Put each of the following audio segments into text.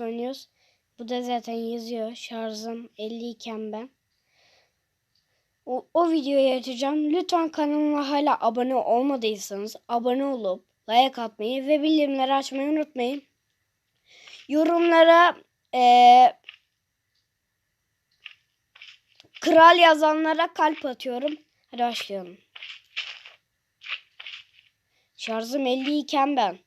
Minecraft. Bu da zaten yazıyor. Şarjım 50 iken ben. O, o videoyu açacağım. Lütfen kanalıma hala abone olmadıysanız abone olup like atmayı ve bildirimleri açmayı unutmayın. Yorumlara eee, kral yazanlara kalp atıyorum. Hadi başlayalım. Şarjım 50 iken ben.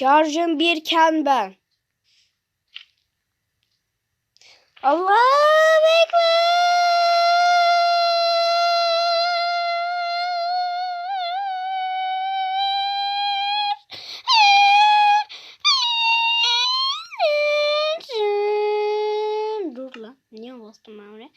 Şarjım birken ben. Allahu Ekber. Dur lan. Niye bastım ben oraya?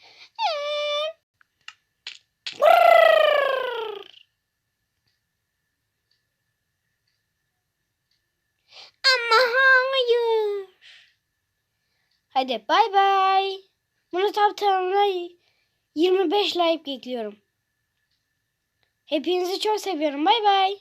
Hadi bay bay. Murat Aptal'ına 25 like bekliyorum. Hepinizi çok seviyorum. Bay bay.